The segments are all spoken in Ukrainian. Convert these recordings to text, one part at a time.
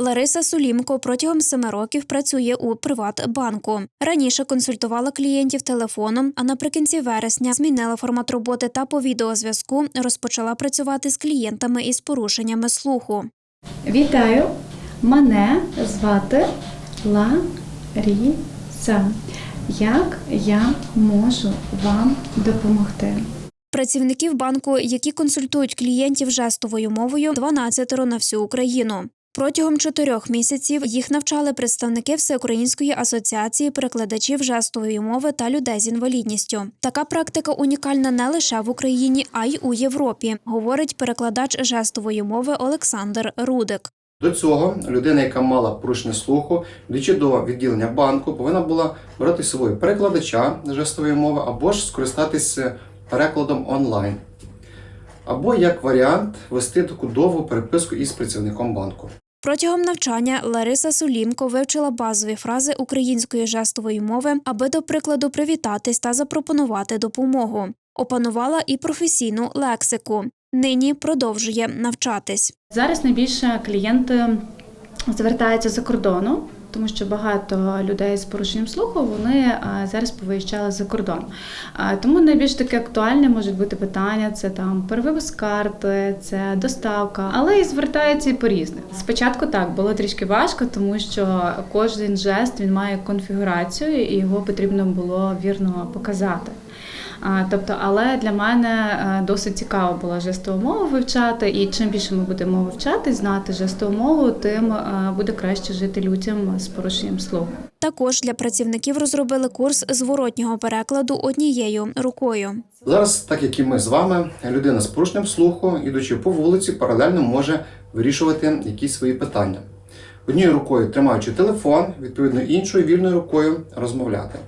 Лариса Сулімко протягом семи років працює у Приватбанку. Раніше консультувала клієнтів телефоном, а наприкінці вересня змінила формат роботи та по відеозв'язку розпочала працювати з клієнтами із порушеннями слуху. Вітаю! Мене звати Ларіса. Як я можу вам допомогти? Працівників банку, які консультують клієнтів жестовою мовою, 12 на всю Україну. Протягом чотирьох місяців їх навчали представники Всеукраїнської асоціації перекладачів жестової мови та людей з інвалідністю. Така практика унікальна не лише в Україні, а й у Європі, говорить перекладач жестової мови Олександр Рудик. До цього людина, яка мала порушення слуху, йдучи до відділення банку, повинна була брати з собою перекладача жестової мови або ж скористатися перекладом онлайн. Або як варіант вести таку довгу переписку із працівником банку. Протягом навчання Лариса Сулімко вивчила базові фрази української жестової мови, аби до прикладу привітатись та запропонувати допомогу. Опанувала і професійну лексику. Нині продовжує навчатись. Зараз найбільше клієнти звертаються за кордону, тому що багато людей з порушенням слуху вони зараз повиїжджали за кордон. Тому найбільш таке актуальне можуть бути питання: це там перевивіз карти, це доставка, але і звертаються і по різних. Спочатку так було трішки важко, тому що кожен жест він має конфігурацію, і його потрібно було вірно показати. Тобто, але для мене е, досить цікаво було жестову мову вивчати, і чим більше ми будемо вивчати, знати жестову мову, тим е, буде краще жити людям з порушенням слуху. Також для працівників розробили курс зворотнього перекладу однією рукою. Зараз, так як і ми з вами, людина з порушенням слуху, ідучи по вулиці, паралельно може вирішувати якісь свої питання. Однією рукою тримаючи телефон, відповідно іншою вільною рукою розмовляти.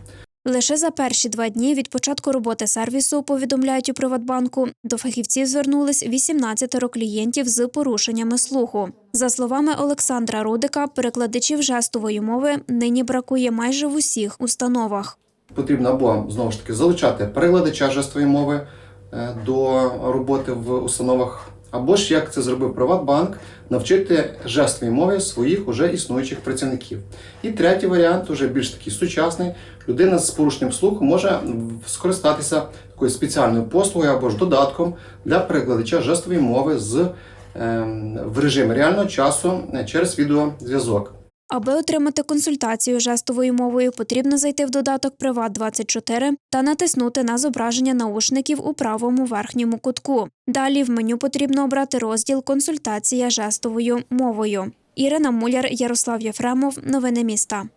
Лише за перші два дні від початку роботи сервісу, повідомляють у Приватбанку, до фахівців звернулись 18 клієнтів з порушеннями слуху. За словами Олександра Рудика, перекладачів жестової мови нині бракує майже в усіх установах. Потрібно або знову ж таки залучати перекладача жестової мови е, до роботи в установах, або ж як це зробив Приватбанк, навчити жестовій мові своїх уже існуючих працівників. І третій варіант, уже більш такий сучасний. Людина з порушенням слуху може скористатися такою спеціальною послугою або ж додатком для перекладача жестової мови з ем, в режим реального часу е, через відеозв'язок. Аби отримати консультацію жестовою мовою, потрібно зайти в додаток Приват 24 та натиснути на зображення наушників у правому верхньому кутку. Далі в меню потрібно обрати розділ Консультація жестовою мовою. Ірина Муляр, Ярослав Єфремов. Новини міста.